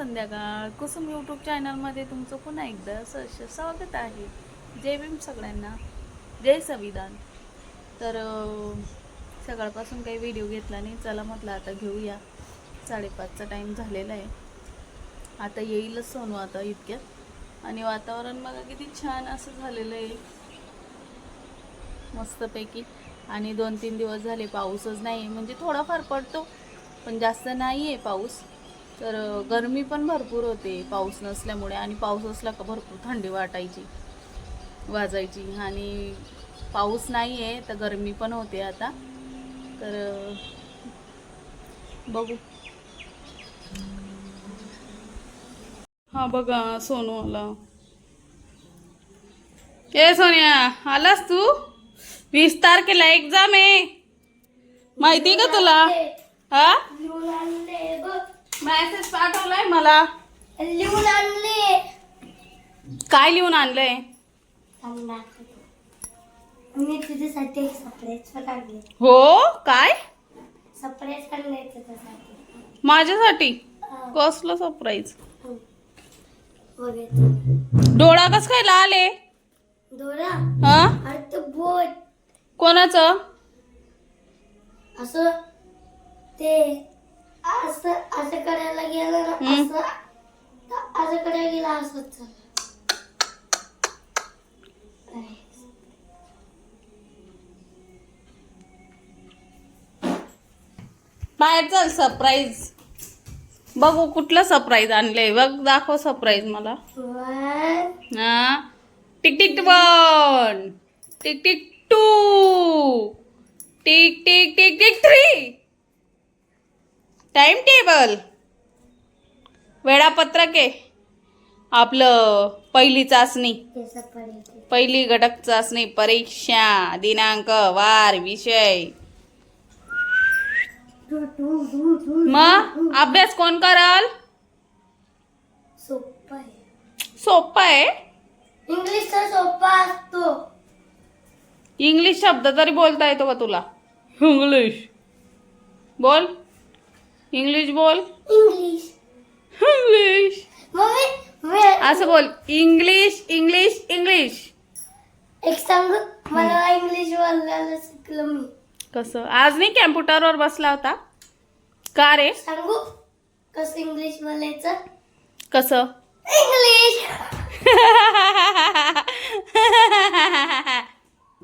संध्याकाळ. कुसुम यूट्यूब चॅनलमध्ये तुमचं पुन्हा एकदा सहर्ष स्वागत आहे. जय भीम सगळ्यांना. जय संविधान. तर सकाळपासून काही व्हिडिओ घेतला नाही. चला म्हटलं आता घेऊया. साडेपाचचा टाईम झालेला आहे. आता येईलच सोनू आता इतक्यात. आणि वातावरण बघा किती छान असं झालेलं आहे. मस्तपैकी. आणि दोन तीन दिवस झाले पाऊसच नाही म्हणजे थोडाफार पडतो पण जास्त नाही आहे पाऊस. तर गरमी पण भरपूर होते पाऊस नसल्यामुळे आणि पाऊस असला का भरपूर थंडी वाटायची वाजायची. आणि पाऊस नाही आहे तर गरमी पण होते आता. तर बघू. हा बघा सोनू आला. ए सोनिया आलास तू? वीस तारखेला एक्झाम आहे. माहिती का तुला? हा? मेसेज पाठवलाय मला. लिहून आणले. काय लिहून आणलंय? मी तुझ्यासाठी एक सरप्राईज पण आणले. हो? काय? सरप्राईज आणले तुझ्यासाठी. माझ्यासाठी? हा, कसलं सरप्राईज हो. बघायचं डोळा कस काय लाल आहे? दोरा हा? अरे तो बोट. कोणाचं? असं ते असं असं करायला गेलं ना हम्म. असं तर असं करायला गेलं असंच झालं. अरे. बाहेर चल सरप्राईज बघू कुठलं सरप्राईज आणलंय. बघ दाखव सरप्राईज मला. हा. Tick tick one. Tick tick two. Tick tick tick tick three. Time table वेळापत्रक. आहे आपलं पहिली चाचणी. पहिली घटक चाचणी परीक्षा दिनांक वार विषय. मग अभ्यास कोण करल? सोपं आहे. सोपं आहे इंग्लिशचा सोपा असतो इंग्लिश शब्द तरी बोलता येतो का तुला? इंग्लिश बोल. इंग्लिश बोल. इंग्लिश इंग्लिश असं बोल. इंग्लिश इंग्लिश इंग्लिश एक सांगू? मला इंग्लिश बोलायला शिकलो मी. कसं? आज नाही कॅम्प्युटरवर बसला होता? का रे? सांगू? कसं इंग्लिश बोलायचं? कसं? इंग्लिश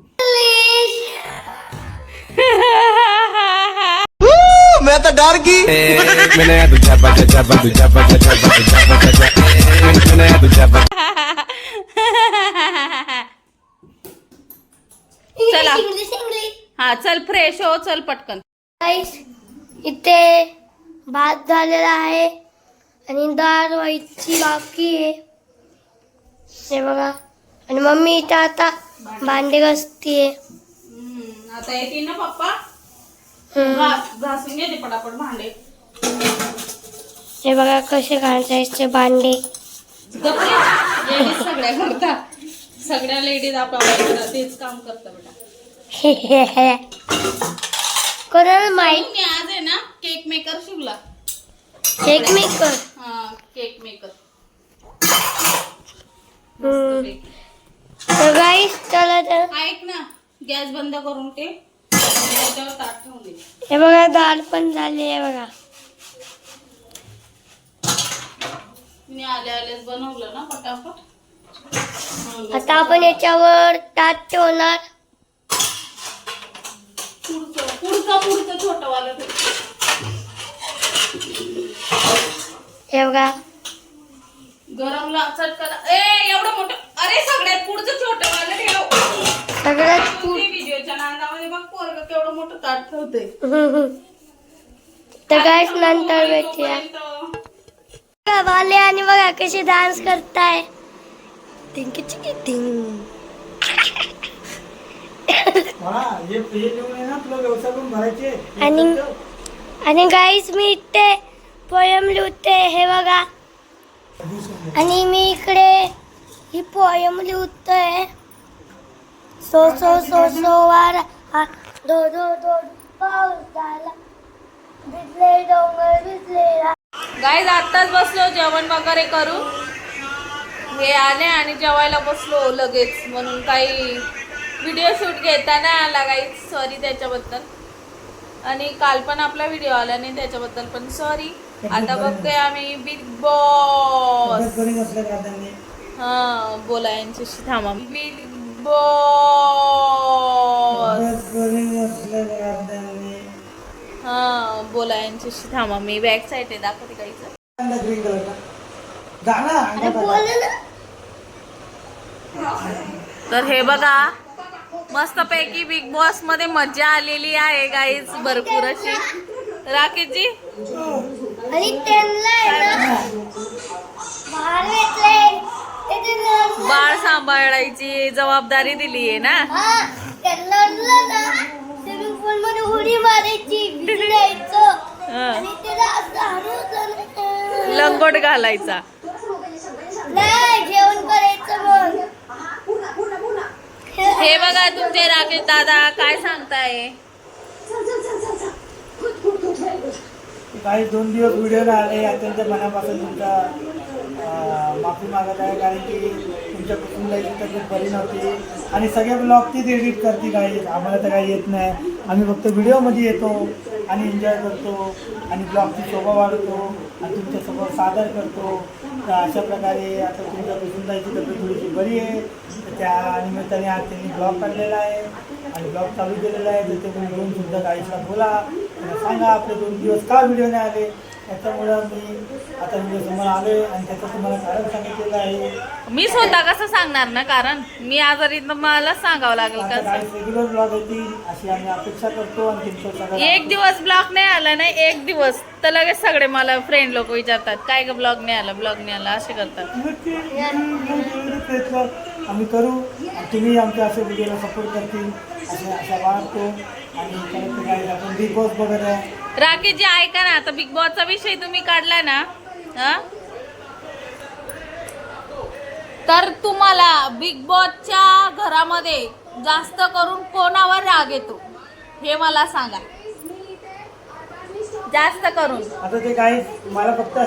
इंग्लिश मैं तो डर गई। चला. इंग्लिश इंग्लिश हा चल फ्रेश हो चल पटकन. गाईस इथे भात झालेला आहे आणि डाळ व्हायची बाकी आहे. हे बघा. आणि मम्मी इथं आता भांडे घासतीये. आता येतील ना पप्पा. घास- घासून घेते पटापट भांडे. हे बघा कसे घासायचे भांडे. लेडीज सगळ्या करतात. सगळ्या लेडीज आपल्या तेच काम करतात बेटा कोणाला माहीत? मी आज आहे ना केक मेकर शिकला केक मेकर? हा केक मेकर. हम्म. तर गाईस चला तर. ऐक ना गॅस बंद करून ते त्याच्यावर ताट ठेवून दे हे बघा डाळ पण झाली आहे बघा. मी आले आलेच बनवलं ना पटापट. म्हणून आता आपण याच्यावर ताट ठेवणार. पुढचं पुढचं. हे बघा. गरम ला चटका ए एवढं मोठं. अरे सगळ्यात पुढचं छोटं वालं ठेव सगळ्यात पु- व्हिडिओच्या नादामध्ये बघ पोरग केवढं मोठं ताट ठेवते तर गाईस नंतर भेटूया. बघा, वाले आणि बघा कसे डान्स करताय. टिंकी चिकी टिंग हे हे लिहून आहे ना तुला व्यवसाय करून भरायचे. आणि आणि गाईस मी इथे पोयम लिहिते हे बघा. आणि मी इकडे ही पोयम लिहितोय. सो सो सो सो वारा. हा दो दो दो पाऊस झाला भिजले डोंगर गाईज आत्ताच बसलो जेवण वगैरे करू. हे आले आणि जेवायला बसलो लगेच. म्हणून काही व्हिडिओ शूट घेता नाही आला गाईज सॉरी त्याच्याबद्दल. आणि काल पण आपला व्हिडिओ आला नाही त्याच्याबद्दल पण सॉरी आता बघतोय आम्ही बिग बॉस हा बोला यांच्याशी थांबा. Big Boss. हा बोला यांच्याशी थांबा. मी बॅक साईड आहे दाखवते काहीच ग्रीन अरे बोल. ना. तर हे बघा मस्तपैकी बिग बॉसमध्ये मजा आलेली आहे गाईज भरपूर अशी. राकेशजी? आणि त्यांना आहे ना बाहेर घेतलंय. त्याचे नळ- बाळ सांभाळायची जबाबदारी दिली आहे ना? हा स्विमिंग पूल मध्ये उडी मारायची हा. लंगोट घालायचा. नाही जेवण करायचं मग. हे बघा तुमचे राकेश दादा काय सांगताय? काही दोन दिवस व्हिडिओ आले अत्यंत मनापासून तुमचा माफी मागत आहे कारण की तुमच्या कुटुंबाची तब्येत बरी नव्हती. आणि सगळे ब्लॉग तीच एडिट करते काही आम्हाला तर काही येत नाही. आम्ही फक्त व्हिडिओमध्ये येतो आणि एन्जॉय करतो आणि ब्लॉगची शोभा वाढवतो आणि तुमच्यासमोर सादर करतो. तर अशा प्रकारे आता तुमच्या कुटुंबाची तब्येत थोडीशी बरी आहे. तर त्या निमित्ताने आज त्यांनी ब्लॉग काढलेला आहे आणि ब्लॉग चालू केलेला आहे. तर ते तुम्ही घेऊन सुद्धा गाईसला बोला. सांगा आपले दोन दिवस का व्हिडिओ नाही आले? त्याच्यामुळं मी आता व्हिडिओ समोर आले आणि त्याचं तुम्हाला कारण सांगितलेलं आहे. मी स्वतः कसं सांगणार ना? कारण मी आजारी तर मला सांगावं लागेल आता कसं गाईस रेग्युलर ब्लॉग येतील अशी आम्ही अपेक्षा करतो आणि तुमचं सगळं एक दिवस ब्लॉग नाही आला नाही एक दिवस. तर लगेच सगळे मला फ्रेंड लोक विचारतात काय ग ब्लॉग नाही आला ब्लॉग नाही आला असे करतात. नक्की नक्की प्रयत्न आम्ही करू आणि तुम्ही आमच्या अशा व्हिडिओला सपोर्ट करतील अशा अशा वाटतो आणि परत काय आपण बिग बॉस बघत आहे. राकेशजी ऐका ना आता बिग बॉसचा विषय तुम्ही काढला ना हा? तर तुम्हाला बिग बॉसच्या घरामध्ये जास्त करून कोणावर राग येतो? हे मला सांगा. जास्त करून. आता ते काही मला फक्त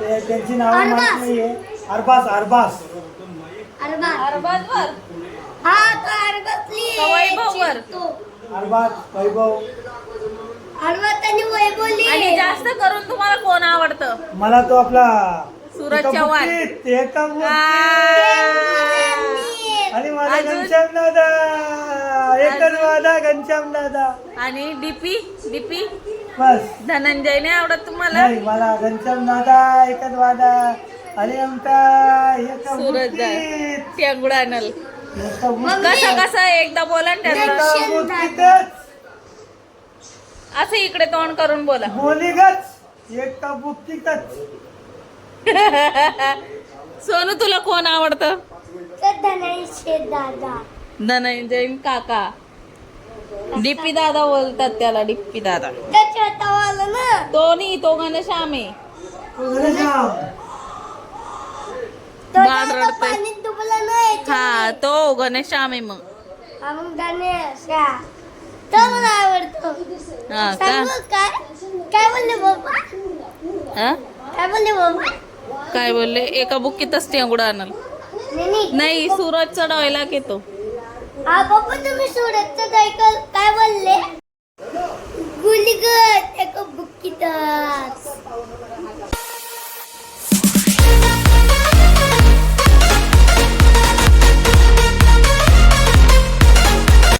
ते त्यांची नावं माहीत नाहीये. अरबाज अरबाज अरबा अरबाजवर हा तो अरबातली का वैभववर? तो अरबाज वैभव. आणि जास्त करून तुम्हाला कोण आवडतं? मला तो आपला सूरज चव्हाण. आ, आणि माझा अजून? घनश्याम दादा एकच वादा घनश्याम दादा आणि डीपी? डीपी? बस. धनंजय नाही आवडत तुम्हाला? नाही मला घनश्याम दादा एकच वादा आणि आमचा एका सूरज एका बुट्टीत, कसं कसं? एकदा बोला ना बुट्टीतच असं इकडे तोंड करून बोला. बोलीगच. एका सोनू तुला कोण आवडतं? धनाईशे दादा. धनंजय काका. डिप्पी दादा बोलतात त्याला डिप्पी दादा. तो नाही तो घनश्याम आहे. बाळ रडतोय. हा तो आहे हा मग गणेशा तो मला आवडतो. हा का? सांगू काय काय बोलले बाबा? हा? काय बोलले बाबा? काय बोलले? एका बुक्कीतच टेंगुडा आणल. नाही, नाही. नाही सूरजचा डायलॉग येतो हा बाबा तुम्ही सुरतचं काय काय बोलले? गुलीगत